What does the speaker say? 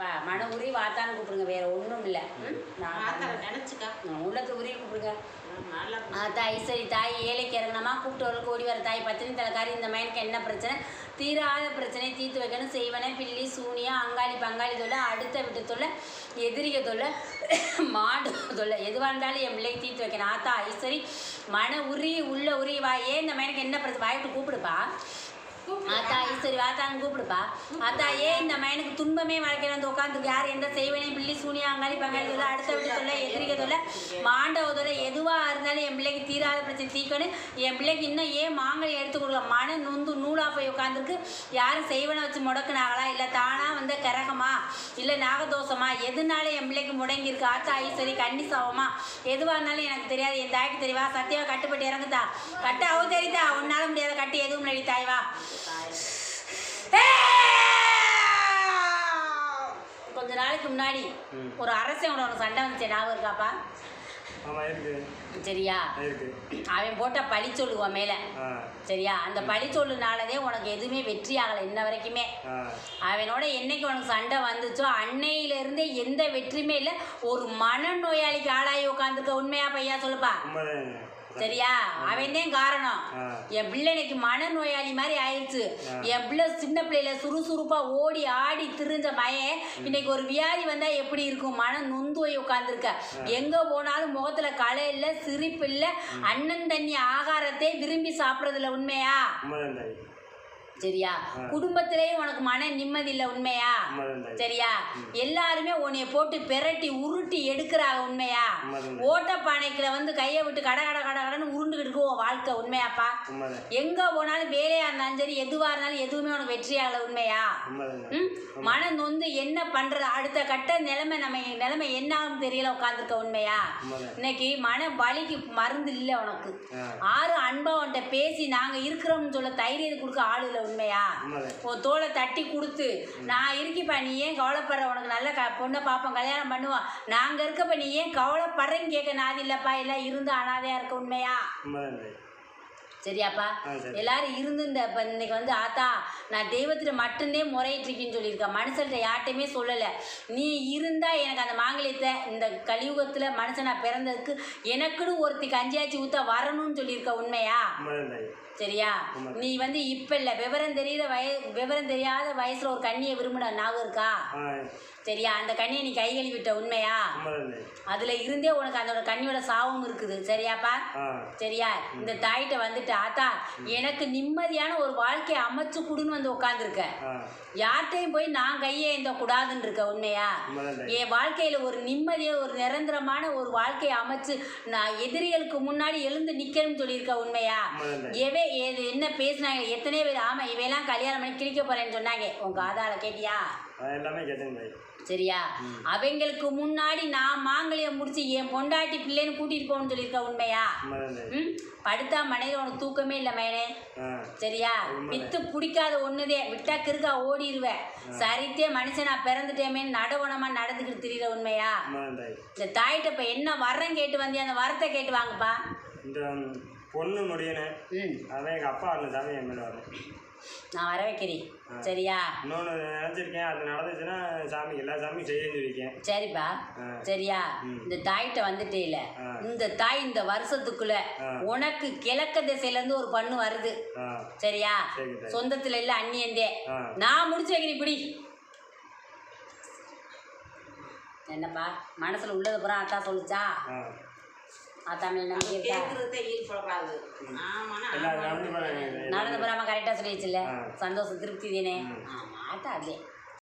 பா மன உரி வாத்தான்னு கூப்பிடுங்க வேற ஒன்றும் இல்லை. நினைச்சுக்கா. உள்ளத்து உரிய கூப்பிடுங்க. தாய் சரி தாய் ஏழைக்கு இறங்கினமா கூப்பிட்டவர்களுக்கு ஓடி வர தாய் பத்தினி தலைக்காரி இந்த மயனுக்கு என்ன பிரச்சனை? தீராத பிரச்சனை தீர்த்து வைக்கணும் செய்வன பில்லி சூனியா அங்காளி பங்காளி தொல்லை அடுத்த விட்டு தொல்லை எதிரிக தொல்லை மாடு தொல்லை. எதுவாக இருந்தாலும் என் பிள்ளைக்கு தீர்த்து வைக்கணும். ஆத்தா ஐஸ்வரி மன உரி உள்ள உரி வா ஏன் இந்த மயனுக்கு என்ன பிரச்சனை? வாய்ப்பு கூப்பிடுப்பா. ஆத்தா ஈஸ்வரி வாத்தான்னு கூப்பிடுப்பா. ஆத்தா ஏன் இந்த மயனுக்கு துன்பமே வாழ்க்கையில் வந்து யார் எந்த செய்வனையும் பிள்ளை சூனியா அங்காளி பங்காளி தொல்லை அடுத்த விட்டு தொல்லை எதிரிக்க தொல்லை மாண்டவ தொல்லை எதுவாக இருந்தாலும் என் பிள்ளைக்கு தீராத பிரச்சனை தீக்கணும் என் பிள்ளைக்கு இன்னும் ஏன் மாங்கலை எடுத்து கொடுக்க? மன நொந்து நூலாக போய் உட்காந்துருக்கு யாரும் செய்வனை வச்சு முடக்குனாங்களா? இல்லை தானாக வந்த கரகமா? இல்லை நாகதோஷமா? எதுனால என் பிள்ளைக்கு முடங்கியிருக்கு? ஆத்தா ஈஸ்வரி கண்ணி சவமா? எதுவாக இருந்தாலும் எனக்கு தெரியாது. என் தாய்க்கு தெரியவா சத்தியாவை கட்டுப்பட்டு இறங்குதா கட்டாவும் தெரியுதா? உன்னால முடியாத கட்டு எதுவும் நடி தாய்வா. கொஞ்ச நாளைக்கு முன்னாடி. ஒரு அரசனோட உனக்கு சண்டை வந்துச்சு ஞாபகம் இருக்காப்பா? சரியா? அவன் போட்ட பழி சொல்லுவான் மேலே. சரியா? அந்த பழி சொல்லுனாலதே உனக்கு எதுவுமே வெற்றி ஆகலை இன்ன வரைக்குமே. அவனோட என்னைக்கு உனக்கு சண்டை வந்துச்சோ அன்னையிலேருந்தே எந்த வெற்றியுமே இல்லை ஒரு மனநோயாளிக்கு ஆளாகி உட்காந்துருக்க உண்மையா பையா சொல்லுப்பா. சரியா அவன் தான் காரணம். என் பிள்ளை இன்னைக்கு மனநோயாளி மாதிரி ஆயிடுச்சு. என் பிள்ளை சின்ன பிள்ளையில சுறுசுறுப்பா ஓடி ஆடி திரிஞ்ச மயன் இன்னைக்கு ஒரு வியாதி வந்தா எப்படி இருக்கும்? மனம் நொந்து போய் உட்காந்துருக்க எங்க போனாலும் முகத்துல களை இல்ல சிரிப்பு இல்ல அண்ணன் தண்ணி ஆகாரத்தை விரும்பி சாப்பிட்றதுல உண்மையா? சரியா? குடும்பத்திலேயே உனக்கு மன நிம்மதி இல்லை உண்மையா? சரியா? எல்லாருமே உன்னைய போட்டு பெரட்டி உருட்டி எடுக்கிறாங்க உண்மையா? உண்மைதான் ஓட்டப்பானைக்குள்ள வந்து கையை விட்டு கட கட கட கடன்னு உருண்டுகிட்டு இருக்கு உன் வாழ்க்கை உண்மையாப்பா? எங்க போனாலும் வேலையா இருந்தாலும் சரி எதுவா இருந்தாலும் எதுவுமே உனக்கு வெற்றியாகல உண்மையா? உண்மைதான் தாய் ம்? மனம் நொந்து என்ன பண்றது அடுத்த கட்ட நிலைமை நம்ம நிலைமை என்ன ஆகும் தெரியல உட்காந்துருக்க உண்மையா? இன்னைக்கு மன வலிக்கு மருந்து இல்லை உனக்கு. ஆறு அன்பா உன்கிட்ட பேசி நாங்க இருக்கிறோம்னு சொல்ல தைரியத்தை கொடுக்க ஆள் இல்லை உண்மையா? உன் தோலை தட்டி கொடுத்து நான் இருக்கிப்பா நீ ஏன் கவலைப்படுற? உனக்கு நல்ல க பொண்ணை பார்ப்போம் கல்யாணம் பண்ணுவான் நாங்கள் இருக்கப்ப நீ ஏன் கவலைப்படுறேன்னு கேட்க நாதி இல்லைப்பா எல்லாம் இருந்து அனாதையா இருக்க உண்மையா? சரியாப்பா? எல்லாரும் இருந்து இந்த இப்போ இன்னைக்கு வந்து ஆத்தா நான் தெய்வத்துல மட்டும்தே முறையிட்டிருக்கேன்னு சொல்லியிருக்கேன் மனுஷன்ட்ட யார்ட்டையுமே சொல்லலை. நீ இருந்தா எனக்கு அந்த மாங்கல்யத்தை இந்த கலியுகத்துல மனுஷனா பிறந்ததுக்கு எனக்குன்னு ஒருத்தி கஞ்சியாச்சி ஊத்த வரணும்னு சொல்லியிருக்க உண்மையா? சரியா. நீ வந்து இப்ப இல்ல. விவரம் தெரியாத வய விவரம் தெரியாத வயசுல ஒரு கண்ணியை விரும்பின ஞாபகம் இருக்கா? சரியா அந்த கண்ணியை நீ கை கழுவிட்ட உண்மையா? அதுல இருந்தே உனக்கு அதோட கண்ணியோட சாவும் இருக்குது. சரியாப்பா? சரியா? இந்த தாயிட்ட வந்துட்டு ஆத்தா எனக்கு நிம்மதியான ஒரு வாழ்க்கையை அமைச்சு கொடுன்னு வந்து உட்காந்துருக்க யார்கிட்டையும் போய் நான் கையே இந்த கூடாதுன்னு இருக்க உண்மையா என் வாழ்க்கையில ஒரு நிம்மதியை ஒரு நிரந்தரமான ஒரு வாழ்க்கையை அமைச்சு நான் எதிரிகளுக்கு முன்னாடி எழுந்து நிக்கணும்னு சொல்லியிருக்க உண்மையா? எவே என்ன பேசுனாங்க? எத்தனை பேர் ஆமா இவையெல்லாம் கல்யாணம் பண்ணி கிழிக்க போறேன்னு சொன்னாங்க. உங்க ஆதார கேட்டியா? எல்லாமே கேட்டேன் சரியா? அவங்களுக்கு முன்னாடி நான் மாங்கல்யம் முடிச்சு என் பொண்டாட்டி பிள்ளைன்னு கூட்டிட்டு போகணும்னு சொல்லியிருக்க உண்மையா? ம்? படுத்தா மனையில் உனக்கு தூக்கமே இல்லை மயனே ஆ. சரியா. வித்து பிடிக்காத ஒண்ணுதே. விட்டா கிறுக்கா ஓடிடுவேன் சரித்தே மனுஷன் நான் பிறந்துட்டேமேன்னு நடவனமா நடந்துக்கிட்டு திரியிற உண்மையா? இந்த தாயிட்ட இப்ப என்ன வரம் கேட்டு வந்தியா? அந்த வரத்தை கேட்டு வாங்கப்பா. இந்த பொண்ணு முடியணும். அதான் எங்கள் அப்பா அந்த என் மேலே வரும் நான் வர வைக்கிறேன். சரியா? இன்னொன்று நினச்சிருக்கேன். அது நடந்துச்சுன்னா சாமி எல்லா சாமியும் செய்ய சொல்லியிருக்கேன். சரிப்பா. சரியா. இந்த தாயிட்ட வந்துட்டே இல்ல. இந்த தாய் இந்த வருஷத்துக்குள்ள. உனக்கு கிழக்கு திசையில இருந்து ஒரு பண்ணு வருது. சரியா? சொந்தத்துல இல்ல அந்நியந்தே. நான் முடிச்சு வைக்கிறேன் இப்படி. என்னப்பா? மனசுல உள்ளது புறம் அத்தா சொல்லுச்சா? எல்லாம் நடந்து போறாம கரெக்டா சொல்லிடுச்சுல்ல. சந்தோஷம் திருப்தி தானே? ம். ஆமா ஆட்டா அதே.